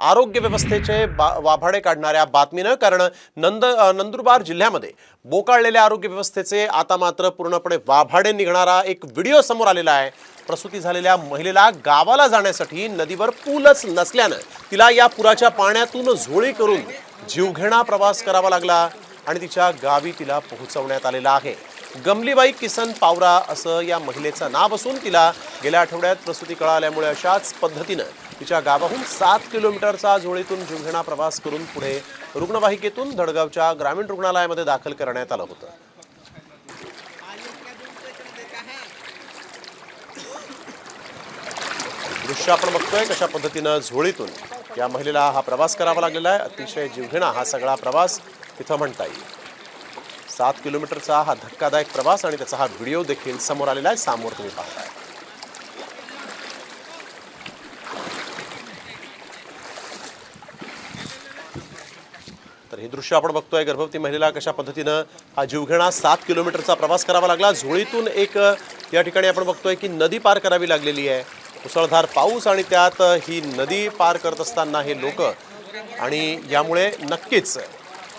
आरोग्य व्यवस्थेचे बा वाभाडे काढणाऱ्या बातमीनं कारण नंद नंदुरबार जिल्ह्यामध्ये बोकाळलेल्या आरोग्य व्यवस्थेचे आता मात्र पूर्णपणे वाभाडे निघणारा एक व्हिडिओ समोर आलेला आहे. प्रसूती झालेल्या महिलेला गावाला जाण्यासाठी नदीवर पूलच नसल्यानं तिला या पुराच्या पाण्यातून झोळी करून जीवघेणा प्रवास करावा लागला आणि तिच्या गावी तिला पोहोचवण्यात आलेला आहे. गमलीबाई किसन पावरा असं या महिलेचं नाव असून तिला गेल्या आठवड्यात प्रसूती कळाल्यामुळे अशाच पद्धतीनं तिच्या गावाहून सात किलोमीटरचा झोळीतून जीवघेणा प्रवास करून पुढे रुग्णवाहिकेतून धडगावच्या ग्रामीण रुग्णालयामध्ये दाखल करण्यात आलं होतं. दृश्य आपण बघतोय कशा पद्धतीनं झोळीतून या महिलेला हा प्रवास करावा लागलेला आहे. अतिशय जीवघेणा हा सगळा प्रवास तिथं म्हणता येईल. सात किलोमीटरचा हा धक्कादायक प्रवास आणि त्याचा हा व्हिडिओ देखील समोर आलेला आहे. समोर तुम्ही पाहताय तर हे दृश्य आपण बघतोय. गर्भवती महिलेला कशा पद्धतीनं हा जीवघेणा सात किलोमीटरचा प्रवास करावा लागला? झोळीतून एक या ठिकाणी आपण बघतोय की नदी पार करावी लागलेली आहे. मुसळधार पाऊस आणि त्यात ही नदी पार करत असताना हे लोक आणि यामुळे नक्कीच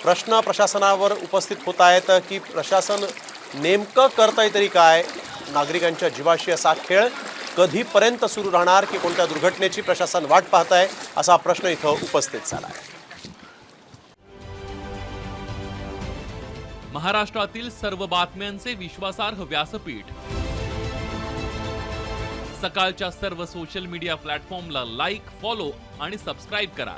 प्रश्न प्रशासनावर उपस्थित होत आहेत की प्रशासन नेमकं करतंय तरी काय? नागरिकांच्या जीवाशी असा खेळ कधीपर्यंत सुरू राहणार की कोणत्या दुर्घटनेची प्रशासन वाट पाहत आहे असा प्रश्न इथं उपस्थित झाला आहे महाराष्ट्रातील सर्व बातम्यांचे विश्वासार्ह व्यासपीठ. सकाळच्या सर्व सोशल मीडिया प्लॅटफॉर्मला लाईक फॉलो आणि सबस्क्राईब करा.